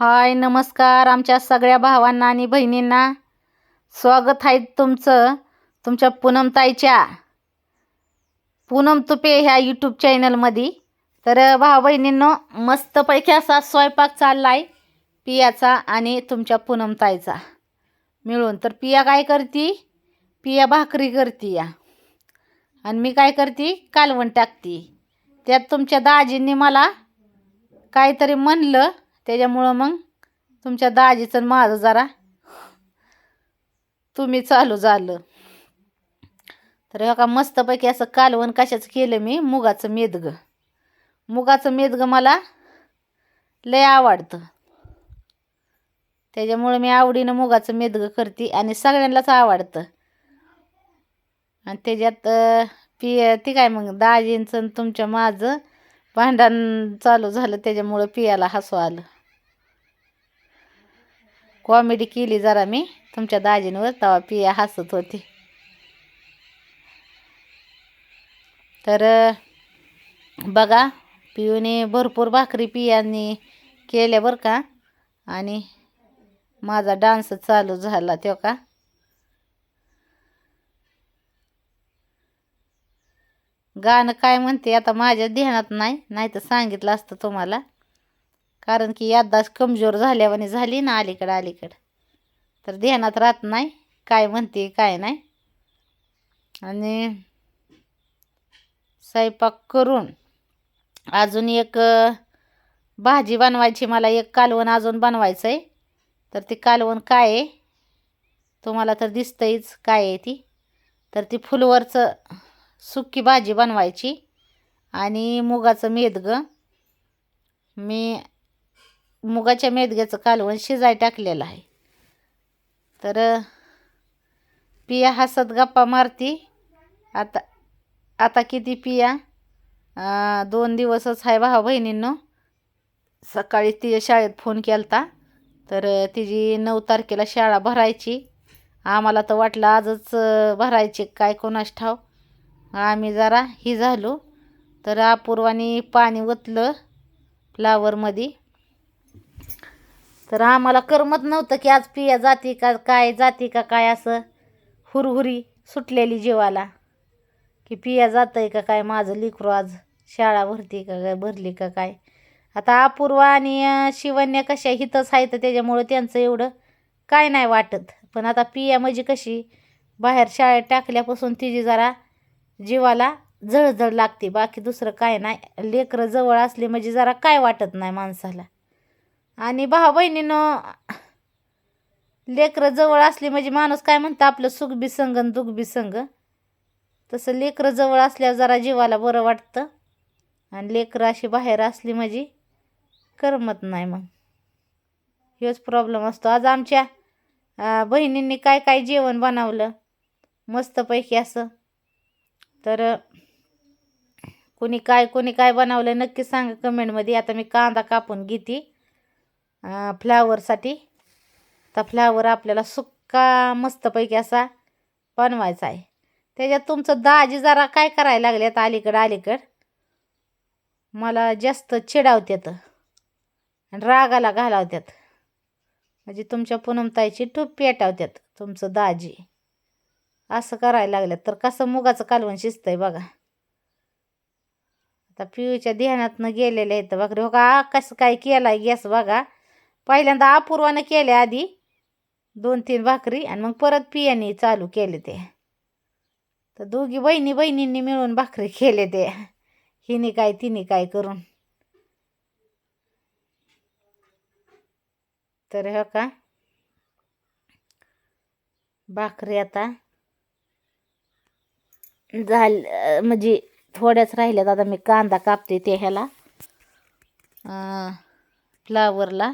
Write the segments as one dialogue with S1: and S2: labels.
S1: हाय नमस्कार आमच्या सगळ्या भावांना आणि बहिणींना. स्वागत आहे तुमचं तुमच्या पूनमताईच्या पूनम तुपे ह्या यूट्यूब चॅनलमध्ये तर भाऊ बहिणींनो मस्तपैकी असा स्वयंपाक चालला आहे पियाचा आणि तुमच्या पूनमताईचा मिळून तर पिया काय करती? पिया भाकरी करती या. आणि मी काय करते? कालवण टाकते. त्यात तुमच्या दाजींनी मला काहीतरी म्हणलं त्याच्यामुळं मग तुमच्या दाजीचं माझं जरा तुम्ही चालू झालं. तर हे का मस्तपैकी असं कालवण कशाचं केलं मी? मुगाचं मेदगं मुगाचं मेदगं मला लय आवडतं. त्याच्यामुळं मी आवडीनं मुगाचं मेदगं करते आणि सगळ्यांनाच आवडतं. आणि त्याच्यात अं, पि ती काय मग दाजींचं आणि तुमच्या माझं भांडण चालू झालं त्याच्यामुळं पियाला हसू आलं. कॉमेडी केली जरा मी. तुमच्या दाजींवर तवा पिया हसत होती. तर बघा पिऊने भरपूर भाकरी पियांनी केल्या बरं का? आणि माझा डान्स चालू झाला तो का? गाणं काय म्हणते? आता माझ्या ध्यानात नाही नाही तर सांगितलं असतं तुम्हाला. कारण की याददाश कमजोर झाल्यावानी झाली ना अलीकडं अलीकडं. तर ध्यानात राहत नाही काय म्हणते काय नाही. आणि स्वयंपाक करून अजून एक भाजी बनवायची मला एक कालवण अजून बनवायचं आहे तर ती कालवण काय आहे? तुम्हाला तर दिसतंयच काय आहे ती. तर ती फुलवरचं सुक्की भाजी बनवायची. आणि मुगाचं मेदगं. मी मुगाच्या मेदग्याचं कालवण शिजाय टाकलेलं आहे. तर पिया हसत गप्पा मारती. आता आता किती पिया? दोन दिवसच आहे भावा बहिणींनो. सकाळी तिच्या शाळेत फोन केलता. तर तिची नऊ तारखेला शाळा भरायची. आम्हाला तर वाटलं आजच भरायची. काय कोणास ठाव? आम्ही जरा ही झालो. तर अपूर्वाने पाणी ओतलं फ्लावरमध्ये तर आम्हाला करमत नव्हतं की आज पिया जाती का काय जाती का काय असं हुरहुरी सुटलेली जीवाला. की पिया जातंय का काय माझं लिकरू आज शाळा भरती का काय भरली का काय? आता अपूर्वा आणि शिवन्या कशा हितच आहेत त्याच्यामुळं त्यांचं एवढं काय नाही वाटत. पण आता पिया म्हणजे कशी बाहेर शाळेत टाकल्यापासून तिची जरा जीवाला जळजळ लागते. बाकी दुसरं काय नाही. लेकरं जवळ असले म्हणजे जरा काय वाटत नाही माणसाला. आणि भाऊ बहिणीनं लेकरं जवळ असली म्हणजे माणूस काय म्हणतं आपलं सुख बी संग आणि दुःख बी संग. तसं लेकरं जवळ असल्यावर जरा जीवाला बरं वाटतं. आणि लेकरं अशी बाहेर असली म्हणजे करमत नाही मग. हेच प्रॉब्लेम असतो. आज आमच्या बहिणींनी काय काय जेवण बनवलं? मस्तपैकी असं. तर कोणी काय कोणी काय बनवलं नक्की सांगा कमेंटमध्ये आता मी कांदा कापून घेते. फ्लावरसाठी तर फ्लावर आपल्याला सुक्का मस्तपैकी असा बनवायचा आहे. त्याच्यात तुमचं दाजी जरा काय करायला लागल्यात अलीकडं अलीकड? मला जास्त चिडावत्यात. आणि रागाला घालावत्यात. म्हणजे तुमच्या पूनमताईची टूप पेटावत्यात तुमचं दाजी. असं करायला लागल्यात तर कसं मुगाचं कालवण शिजतंय बघा. आता पिऊच्या ध्यानातनं गेलेलं आहे तर बघा हो का? कसं काय केला आहे गॅस बघा. पहिल्यांदा अपूर्वानं केले आधी दोन तीन भाकरी आणि मग परत पियानी चालू केले ते. तर दोघी बहिणी बहिणींनी मिळून भाकरी केले ते. हिने काय तिने काय करून. तर हो का? भाकरी आता झाल म्हणजे थोड्याच राहिल्यात. आता मी कांदा कापते ते ह्याला. फ्लावरला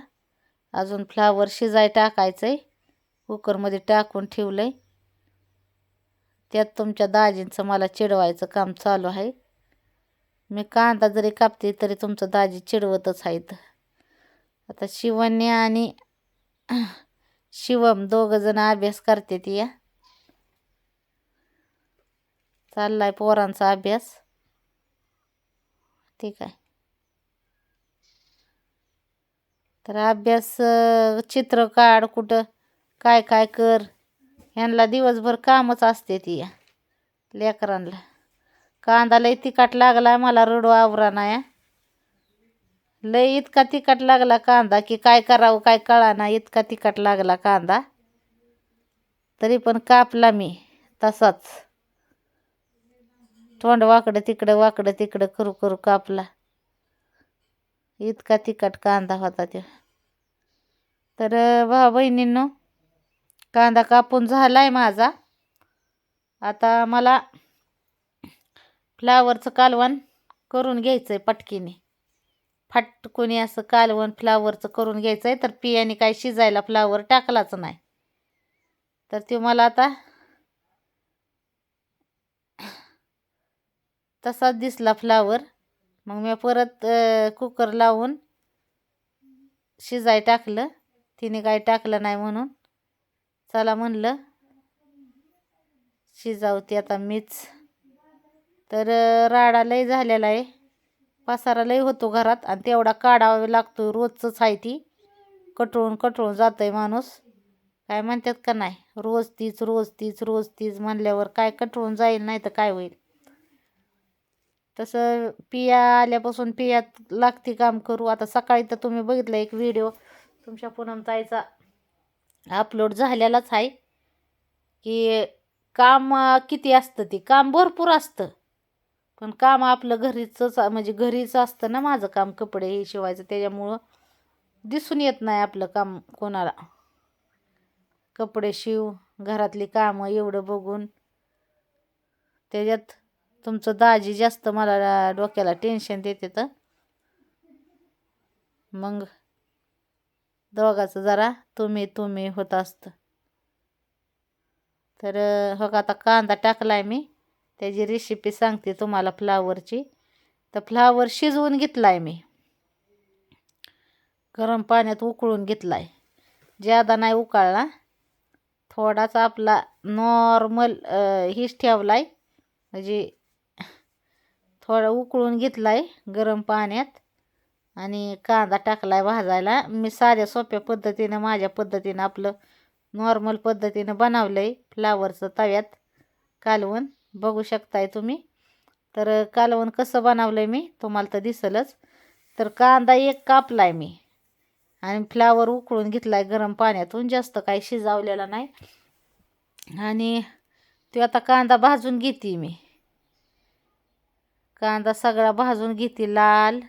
S1: अजून फ्लावर शिजाय टाकायचं आहे कुकरमध्ये टाकून ठेवलं आहे त्यात तुमच्या दाजींचं मला चिडवायचं काम चालू आहे. मी कांदा जरी कापते तरी तुमचं दाजी चिडवतच आहेत. आता शिवन्य आणि शिवम दोघं जण अभ्यास करते ती या. चाललाय पोरांचा अभ्यास. ठीक आहे. तर अभ्यास चित्र काढ कुठं काय काय कर. ह्यांना दिवसभर कामच असते ती या लेकरांना कांदा लय तिखट लागला मला रडू आवरा नाही लय इतका तिखट लागला कांदा की काय करावं काय कळाना इतका तिखट लागला कांदा. तरी पण कापला मी तसाच. तोंड वाकडं तिकडं वाकडं तिकडं करू करू कापला. इतका तिखट कांदा होता तो. तर भावा बहिणींनो कांदा कापून झाला आहे माझा. आता मला फ्लावरचं कालवण करून घ्यायचं आहे पटकीने. फटकुनी असं कालवण फ्लावरचं करून घ्यायचं आहे तर पियाने काय शिजायला फ्लावर टाकलाच नाही. तर ते मला आता तसाच दिसला फ्लावर. मग मी परत कुकर लावून शिजाय टाकलं. तिने काय टाकलं नाही म्हणून. चला म्हणलं शिजावती आता मीच. तर राडा लई झालेला आहे. पसारा लई होतो घरात आणि तेवढा काढावा लागतो. रोजचंच आहे ती. कटळून कटळून जातं आहे माणूस. काय म्हणतात का नाही? रोज तीच रोज तीच रोज तीच म्हणल्यावर काय कटळून जाईल नाही तर काय होईल? तसं पिया आल्यापासून पियात लागती काम करू. आता सकाळी तर तुम्ही बघितलं एक व्हिडिओ तुमच्या पूनमताईचा अपलोड झालेलाच आहे. की काम किती असतं ते? काम भरपूर असतं. पण काम आपलं घरीचंच म्हणजे घरीच असतं ना माझं काम कपडे हे शिवायचं. त्याच्यामुळं दिसून येत नाही आपलं काम कोणाला. कपडे शिव घरातली कामं एवढं बघून. त्याच्यात तुमचं दाजी जास्त मला डोक्याला टेन्शन देते तर. मग दोघाचं जरा तुम्ही तुम्ही होत असतं. तर हो का आता कांदा टाकलाय मी. त्याची रेसिपी सांगते तुम्हाला फ्लावरची तर फ्लावर शिजवून घेतलाय मी. गरम पाण्यात उकळून घेतलाय. ज्यादा नाही उकळला थोडासा आपला नॉर्मल हीच ठेवलाय. म्हणजे थोडा उकळून घेतला आहे गरम पाण्यात आणि कांदा टाकलाय भाजायला. मी साध्या सोप्या पद्धतीनं माझ्या पद्धतीनं आपलं नॉर्मल पद्धतीनं बनवलं आहे फ्लावरचं तव्यात कालवण बघू शकताय तुम्ही. तर कालवण कसं बनवलं आहे मी तुम्हाला तर दिसलंच. तर कांदा एक कापला आहे मी आणि फ्लावर उकळून घेतला आहे गरम पाण्यातून. जास्त काही शिजावलेला नाही. आणि तो आता कांदा भाजून घेते मी. कांदा सगळा भाजून घेते लाल.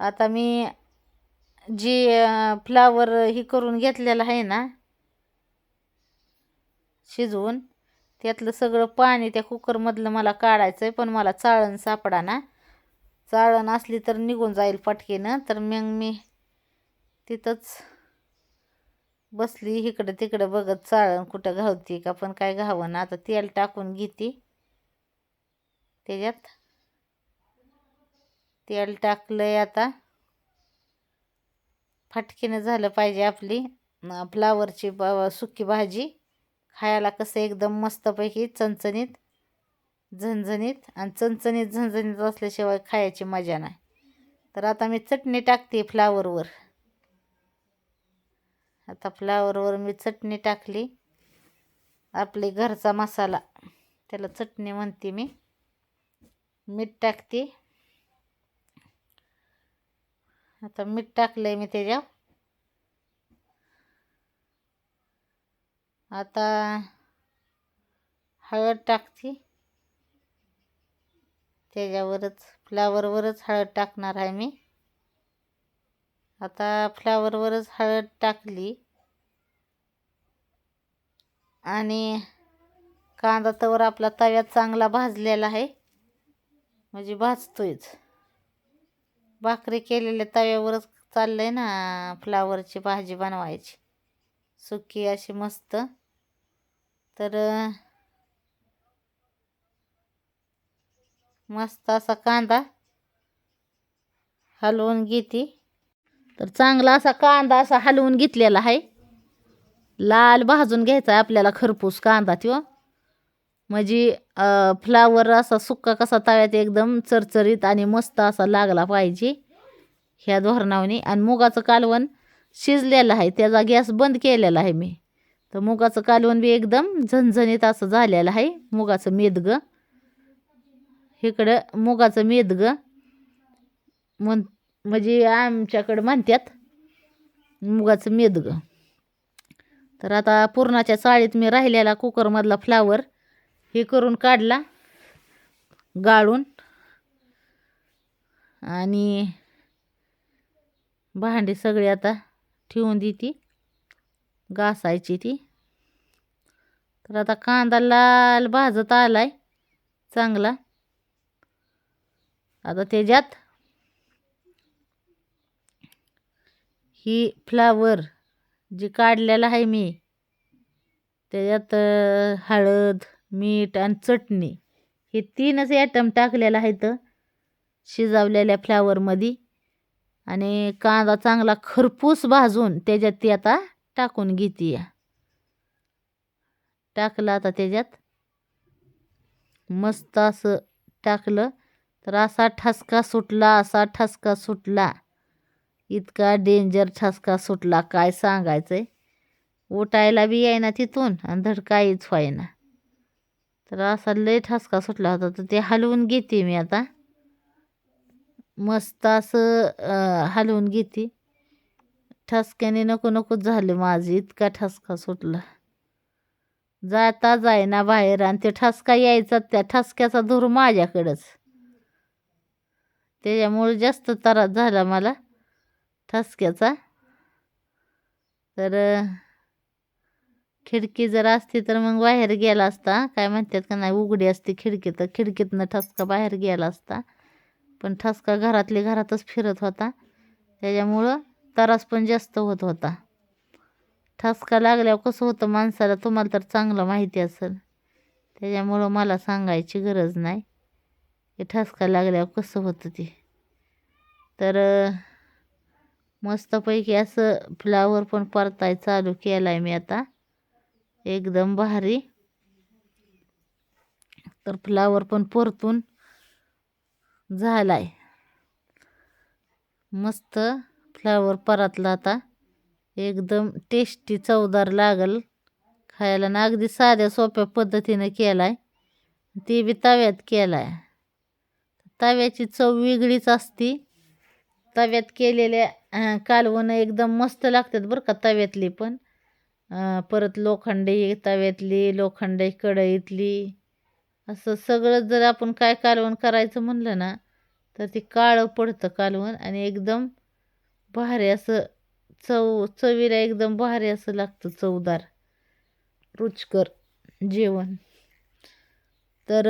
S1: आता मी जी फ्लावर ही करून घेतलेलं आहे ना शिजवून त्यातलं सगळं पाणी त्या कुकरमधलं मला काढायचं आहे पण मला चाळण सापडा ना. चाळण असली तर निघून जाईल पटकेनं तर मग मी तिथंच बसली इकडं तिकडं बघत चाळण कुठं घावती का पण काय घावं ना. आता तेल टाकून घेते. त्याच्यात तेल टाकलंय आता. फटकीनं झालं पाहिजे आपली फ्लावरची सुकी भाजी. खायला कसं एकदम मस्तपैकी चणचणीत झणझणीत आणि चणचणीत झणझणीत असल्याशिवाय खायची मजा नाही. तर आता मी चटणी टाकते फ्लावरवर. आता फ्लावरवर मी चटणी टाकली. आपली घरचा मसाला त्याला चटणी म्हणते मी. मीठ टाकते. आता मीठ टाकलं आहे मी त्याच्यावर. आता हळद टाकते. त्याच्यावरच फ्लावरवरच हळद टाकणार आहे मी. आता फ्लावरवरच हळद टाकली. आणि कांदा तवर आपला तव्यात चांगला भाजलेला आहे. म्हणजे भाजतोयच. भाकरी केलेल्या तव्यावरच चाललंय ना फ्लावरची भाजी बनवायची. सुकी अशी मस्त. तर मस्त असा कांदा हलवून घेते. तर चांगला असा कांदा असा हलवून घेतलेला आहे. लाल भाजून घ्यायचा आहे आपल्याला खरपूस कांदा तो म्हणजे फ्लावर असा सुक्का कसा तव्यात एकदम चरचरीत आणि मस्त असा लागला पाहिजे ह्या धोरणावनी. आणि मुगाचं कालवण शिजलेलं आहे त्याचा गॅस बंद केलेला आहे मी. तर मुगाचं कालवण बी एकदम झणझणीत असं झालेलं आहे मुगाचं मेदगं. इकडं मुगाचं मेदगं म्हण म्हणजे आमच्याकडं म्हणतात मुगाचं मेदगं. तर आता पुरणाच्या चाळीत मी राहिलेला कुकरमधला फ्लावर हे करून काढला गाळून. आणि भांडी सगळी आता ठेवून देती घासायची ती. तर आता कांदा लाल भाजत आलाय चांगला. आता त्याच्यात ही फ्लावर जी काढलेला आहे मी त्याच्यात हळद मीठ आणि चटणी हे तीनच ॲटम टाकलेलं आहेत शिजवलेल्या फ्लावरमध्ये आणि कांदा चांगला खरपूस भाजून त्याच्यात ती आता टाकून घेते. या टाकलं आता त्याच्यात. मस्त असं टाकलं तर असा ठसका सुटला असा ठसका सुटला. इतका डेंजर ठसका सुटला काय सांगायचं आहे उठायला बी येईना तिथून आणि धड काहीच व्हायना तर असा लय ठसका सुटला होता तर ते हलवून घेते मी आता. मस्त असं हलवून घेते. ठसक्याने नको नकोच झालं माझं इतका ठसका सुटला. जाता जायना बाहेर आणि ते ठसका यायचा त्या ठसक्याचा धूर माझ्याकडंच. त्याच्यामुळे जास्त त्रास झाला मला ठसक्याचा. तर खिडकी जर असती तर मग बाहेर गेला असता. काय म्हणतात का नाही उघडी असते खिडकी तर खिडकीतनं ठसका बाहेर गेला असता. पण ठसका घरातली घरातच फिरत होता. त्याच्यामुळं त्रास पण जास्त होत होता. ठसका लागल्यावर कसं होतं माणसाला तुम्हाला तर चांगलं माहिती असेल. त्याच्यामुळं मला सांगायची गरज नाही. की ठसका लागल्यावर कसं होतं ते. तर मस्तपैकी असं फ्लावर पण परताय चालू केला आहे मी आता. एकदम भारी. तर फ्लावर पण परतून झालाय. मस्त फ्लावर परतला आता. एकदम टेस्टी चवदार लागल. खायला ना अगदी साध्या सोप्या पद्धतीनं केलाय. ते बी तव्यात केलाय. तव्याची चव वेगळीच असती. तव्यात केलेल्या कालवणं एकदम मस्त लागतात बरं का तव्यातली पण. परत लोखंडी तव्यातली लोखंडी कढईतली असं सगळं जर आपण काय कालवण करायचं म्हणलं ना तर ते काळं पडतं कालवण आणि एकदम भारी असं चव चवीला एकदम भारी असं लागतं चवदार रुचकर जेवण. तर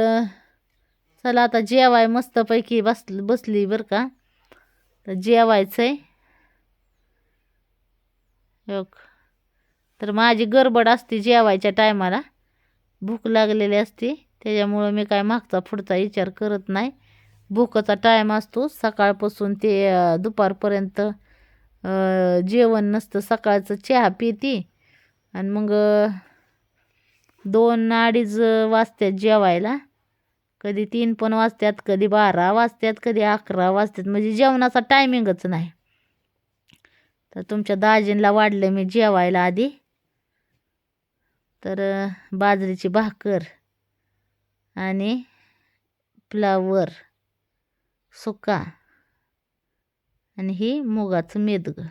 S1: चला आता जेवाय मस्तपैकी बस बसली बरं का. तर जेवायचं आहे तर माझी गडबड असते जेवायच्या टायमाला. भूक लागलेली असते. त्याच्यामुळं मी काय मागचा पुढचा विचार करत नाही. भूकाचा टाईम असतो. सकाळपासून ते दुपारपर्यंत जेवण नसतं. सकाळचं चहा पिती आणि मग दोन अडीच वाजतात जेवायला. कधी तीन पण वाजतात कधी बारा वाजतात कधी अकरा वाजतात म्हणजे जेवणाचा टायमिंगच नाही. तर तुमच्या दाजींला वाढलं मी जेवायला आधी. तर बाजरीची भाकर आणि फ्लावर सुका आणि ही मुगाचं मेदगं.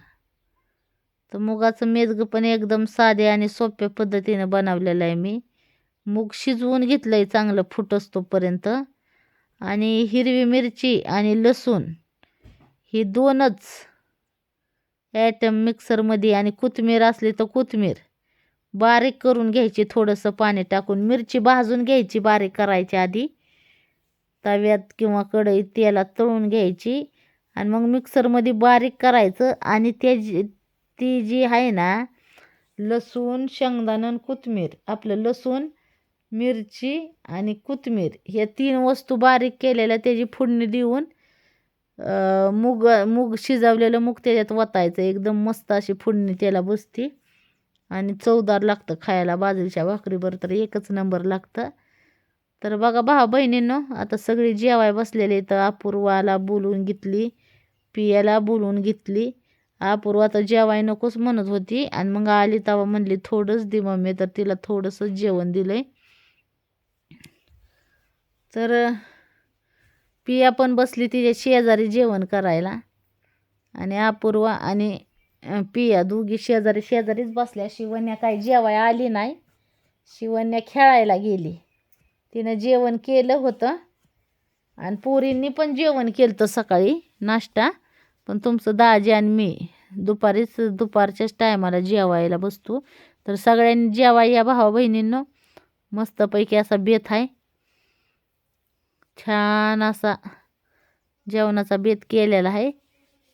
S1: तर मुगाचं मेदगं पण एकदम साधे आणि सोप्या पद्धतीनं बनवलेलं आहे मी. मूग शिजवून घेतलं आहे चांगलं फुट असतोपर्यंत. आणि हिरवी मिरची आणि लसूण ही दोनच ॲटम मिक्सरमध्ये आणि कोथिंबीर असली तर कोथिंबीर. बारीक करून घ्यायची थोडंसं पाणी टाकून मिरची भाजून घ्यायची बारीक करायची आधी. तव्यात किंवा कढईत तेलात तळून घ्यायची आणि मग मिक्सरमध्ये बारीक करायचं आणि ते जी ती जी आहे ना लसूण शेंगदाणं आणि आपलं लसूण मिरची आणि कोथमीर ह्या तीन वस्तू बारीक केलेल्या त्याची फोडणी देऊन मुग मूग मूग शिजवलेलं मूग त्याच्यात वतायचं. एकदम मस्त अशी फोडणी त्याला बसते. आणि चवदार लागतं खायला बाजरीच्या भाकरीवर तर एकच नंबर लागतं. तर बघा भावा बहिणींनो आता सगळी जेवाय बसलेली तर अपूर्वाला बोलून घेतली पियाला बोलून घेतली. अपूर्वा आता जेवाय नकोच म्हणत होती आणि मग आली तेव्हा म्हणली थोडंच दे मम्मी. तर तिला थोडंसं जेवण दिलंय. तर पिया पण बसली तिच्या शेजारी जेवण करायला. आणि अपूर्वा आणि पिया दोघी शेजारी शेजारीच बसल्या. शिवण्या काय जेवाय आली नाही. शिवण्या खेळायला गेली. तिनं जेवण केलं होतं. आणि पोरींनी पण जेवण केलं होतं सकाळी नाश्ता. पण तुमचं दाजी आणि मी दुपारीच दुपारच्याच टायमाला जेवायला बसतो. तर सगळ्यांनी जेवाय या भावा बहिणींनो. मस्तपैकी असा बेत आहे. छान असा जेवणाचा बेत केलेला आहे.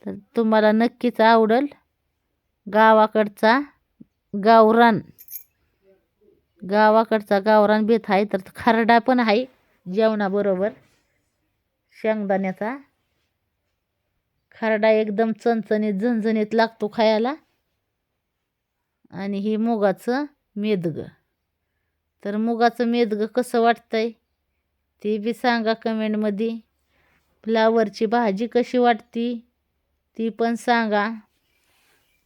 S1: तर तुम्हाला नक्कीच आवडेल. गावाकडचा गावरान. गावाकडचा गावरान बेत आहे तर खरडा पण आहे जेवणाबरोबर. शेंगदाण्याचा. खरडा एकदम चणचणीत झणझणीत लागतो खायला. आणि हे मुगाचं मेदगं. तर मुगाचं मेदगं कसं वाटतंय? ते बी सांगा कमेंटमध्ये फ्लावरची भाजी कशी वाटती? ती पण सांगा.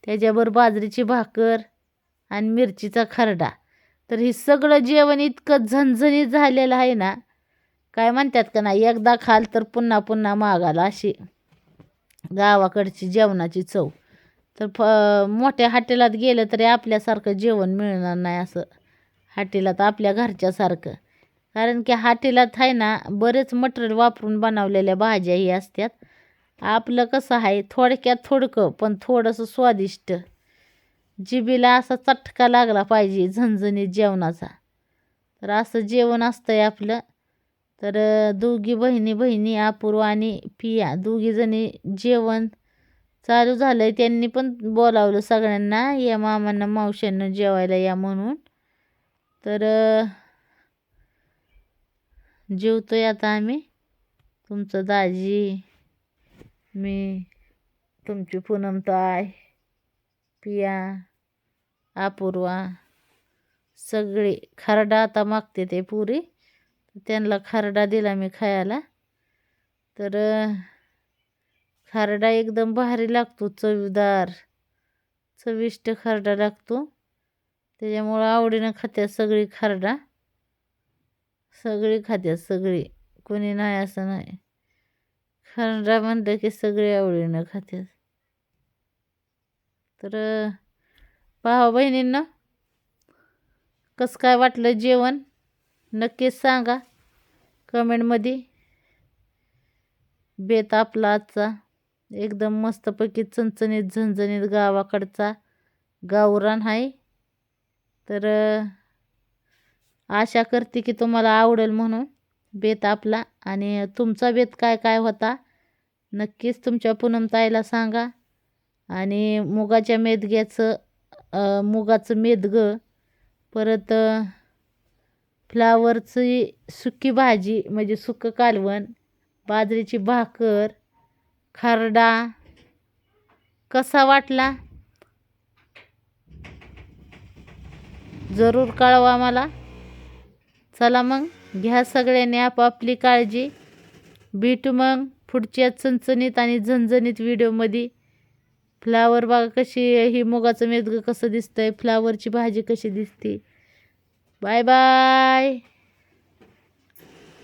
S1: त्याच्यावर बाजरीची भाकर आणि मिरचीचा खरडा. तर हे सगळं जेवण इतकं झणझणीत झालेलं आहे ना काय म्हणतात का नाही एकदा खाल तर पुन्हा पुन्हा मागाला अशी गावाकडची जेवणाची चव. तर फ मोठ्या हॉटेलात गेलं तरी आपल्यासारखं जेवण मिळणार नाही असं. हॉटेलात आपल्या घरच्यासारखं. कारण की हॉटेलात आहे ना बरेच मटेरियल वापरून बनवलेल्या भाज्याही असतात. आपलं कसं आहे थोडक्यात थोडकं पण थोडंसं स्वादिष्ट. जिबीला असा चटका लागला पाहिजे झणझणीत जेवणाचा. तर असं जेवण असतं आहे आपलं. तर दोघी बहिणी बहिणी अपूर्व आणि पिया दोघीजणी जेवण चालू झालं आहे त्यांनी पण बोलावलं सगळ्यांना या मामांना मावश्यांना जेवायला या म्हणून. तर जेवतो आहे आता आम्ही. तुमचं दाजी. मी तुमची पूनमताई पिया अपूर्वा सगळी खरडा आता मागते ते पुरी. त्यांना खरडा दिला मी खायला. तर खारडा खरडा एकदम भारी लागतो चवीदार चविष्ट खरडा लागतो. त्याच्यामुळं आवडीनं खात्यात सगळी खरडा. सगळी खात्यात सगळी. कोणी नाही असं नाही. खरडा म्हणलं की सगळे आवडीनं खात्यात. तर भावा बहिणींना कसं काय वाटलं जेवण? नक्कीच सांगा. कमेंटमध्ये. बेत आपला आजचा. एकदम मस्तपैकी चणचणीत झणझणीत गावाकडचा गावरान आहे. तर आशा करते की तुम्हाला आवडेल म्हणून बेत आपला. आणि तुमचा बेत काय काय होता? नक्कीच तुमच्या पूनमताईला सांगा. आणि मुगाच्या मेदग्याचं मुगाचं मेदगं परत फ्लावरची सुकी भाजी म्हणजे सुकं कालवण बाजरीची भाकर खारडा. कसा वाटला? जरूर कळवा मला. चला मग. घ्या सगळ्यांनी आपापली काळजी. भेटू मग पुढच्या चणचणीत आणि झणझणीत व्हिडिओमध्ये फ्लावर बघा कशी ही मुगाचं मेदगं कसं दिसतंय फ्लावरची भाजी कशी दिसते. Bye bye